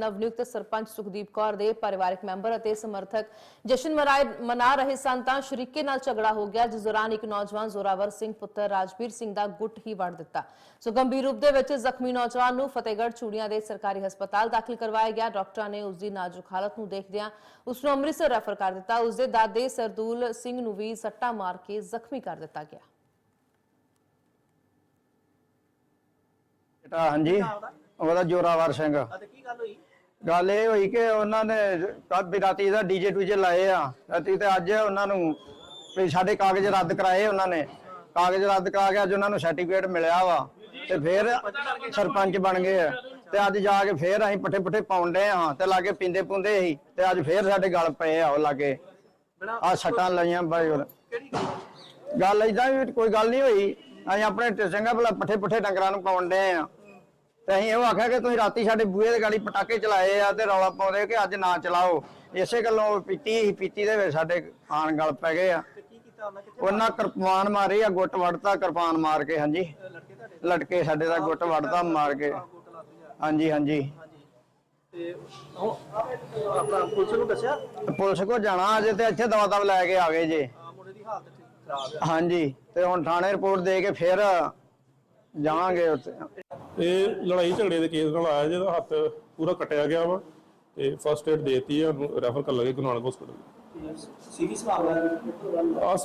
ਨਵਨਿਯੁਕਤ ਸਰਪੰਚ ਸੁਖਦੀਪ ਕੌਰ ਦੇ ਪਰਿਵਾਰਕ ਮੈਂਬਰ ਅਤੇ ਸਮਰਥਕ ਜਸ਼ਨ ਮਨਾ ਰਹੇ ਸਨ ਤਾਂ ਸ਼ਰੀਕੇ ਨਾਲ ਝਗੜਾ ਹੋ ਗਿਆ ਜਿਸ ਦੌਰਾਨ ਇੱਕ ਨੌਜਵਾਨ ਜ਼ੋਰਾਵਰ ਸਿੰਘ ਪੁੱਤਰ ਰਾਜਵੀਰ ਸਿੰਘ ਦਾ ਗੁੱਟ ਹੀ ਵੜ ਦਿੱਤਾ। ਸੋ ਗੰਭੀਰ ਰੂਪ ਦੇ ਵਿੱਚ ਜ਼ਖਮੀ ਨੌਜਵਾਨ ਨੂੰ ਫਤਿਹਗੜ੍ਹ ਚੂੜੀਆਂ ਦੇ ਸਰਕਾਰੀ ਹਸਪਤਾਲ ਦਾਖਲ ਕਰਵਾਇਆ ਗਿਆ। ਡਾਕਟਰਾਂ ਨੇ ਉਸ ਦੀ ਨਾਜ਼ੁਕ ਹਾਲਤ ਨੂੰ ਦੇਖਦਿਆਂ ਉਸ ਨੂੰ ਅੰਮ੍ਰਿਤਸਰ ਰੈਫਰ ਕਰ ਦਿੱਤਾ। ਉਸ ਦੇ ਦਾਦੇ ਸਰਦੂਲ ਸਿੰਘ ਨੂੰ ਵੀ ਸੱਟਾ ਮਾਰ ਕੇ ਜ਼ਖਮੀ ਕਰ ਦਿੱਤਾ ਗਿਆ। ਬੇਟਾ ਹਾਂਜੀ। ਉਹਦਾ? ਜੋਰਾਵਰ ਸਿੰਘ। ਅਤੇ ਕੀ ਗੱਲ ਹੋਈ? ਗੱਲ ਇਹ ਹੋਈ ਕਿ ਉਹਨਾਂ ਨੇ ਕੱਲ ਰਾਤੀ ਦਾ ਡੀਜੇ ਟੂਜੇ ਲਾਏ ਆ। ਰਾਤੀ ਤੇ ਅੱਜ ਉਹਨਾਂ ਨੂੰ ਵੀ ਸਾਡੇ ਕਾਗਜ਼ ਰੱਦ ਕਰਾਏ ਉਹਨਾਂ ਨੇ। ਕਾਗਜ਼ ਰੱਦ ਕਰਾ ਕੇ ਅੱਜ ਉਹਨਾਂ ਨੂੰ ਸਰਟੀਫਿਕੇਟ ਮਿਲਿਆ ਵਾ। ਤੇ ਫਿਰ ਸਰਪੰਚ ਬਣ ਗਏ ਆ। ਤੇ ਅੱਜ ਜਾ ਕੇ ਫਿਰ ਅਸੀਂ ਪੱਠੇ ਪੁੱਠੇ ਪਾਉਂਦੇ ਆ ਤੇ ਲਾਗੇ ਪਿੰਦੇ ਪੁੰਦੇ ਸੀ ਤੇ ਅੱਜ ਫਿਰ ਸਾਡੇ ਗਲ ਪਏ ਆ ਉਹ ਲਾਗੇ। ਬਣਾ ਆ ਸੱਟਾਂ ਲਾਈਆਂ ਬਾਈ ਹੋਰ। ਗੱਲ ਇਦਾਂ ਵੀ ਕੋਈ ਗੱਲ ਨਹੀਂ ਹੋਈ। ਅਸੀਂ ਆਪਣੇ ਟ- ਭਲਾ ਪੱਠੇ ਪੁੱਠੇ ਡੰਗਰਾਂ ਨੂੰ ਪਾਉਣ ਡਏ ਆ। ਤੇ ਅਸੀਂ ਇਹ ਆਖਿਆ ਕਿ ਤੁਸੀਂ ਰਾਤੀ ਸਾਡੇ ਬੂਹੇ ਦੇ ਗਾੜੀ ਪਟਾਕੇ ਚਲਾਏ ਆ ਤੇ ਰੌਲਾ ਪਾਉਂਦੇ ਕਿ ਅੱਜ ਨਾ ਚਲਾਓ। ਇਸੇ ਗੱਲੋਂ ਪੀਤੀ ਹੀ ਪੀਤੀ ਦੇ ਵਿੱਚ ਸਾਡੇ ਆਣ ਗਲ ਪੈ ਗਏ ਆ। ਉਹਨਾਂ ਕਿਰਪਾਨ ਮਾਰੀ ਆ ਗੁੱਟ ਵੜਤਾ ਕਿਰਪਾਨ ਮਾਰ ਕੇ ਹਾਂਜੀ। ਲਟਕੇ ਸਾਡੇ ਦਾ ਗੁੱਟ ਵੜਤਾ ਮਾਰ ਕੇ। ਹਾਂਜੀ ਹਾਂਜੀ। ਪੁਲਿਸ ਨੂੰ ਦੱਸਿਆ? ਪੁਲਿਸ ਕੋ ਜਾਣਾ ਅਜੇ ਤੇ ਇੱਥੇ ਦਵਾ ਦਵ ਲੈ ਕੇ ਆ ਗਏ ਜੇ। ਹਾਂਜੀ ਤੇ ਹੁਣ ਥਾਣੇ ਰਿਪੋਰਟ ਦੇ ਕੇ ਫਿਰ ਜਾਵਾਂਗੇ ਉੱਥੇ। ਇਹ ਲੜਾਈ ਝਗੜੇ ਦੇ ਕੇਸ ਨਾਲ ਆਇਆ ਜਿਹਦਾ ਹੱਥ ਪੂਰਾ ਕੱਟਿਆ ਗਿਆ ਵਾ ਤੇ ਫਸਟ ਏਡ ਦੇਤੀ ਆ ਉਹਨੂੰ ਰੈਫਰ ਕਰ ਲਗੇ ਗੁਰੂ ਨਾਨਕ ਹਸਪੀਟਲ ਸੀਰੀਅਸ ਮਾਮਲਾ ਹੈ ਆ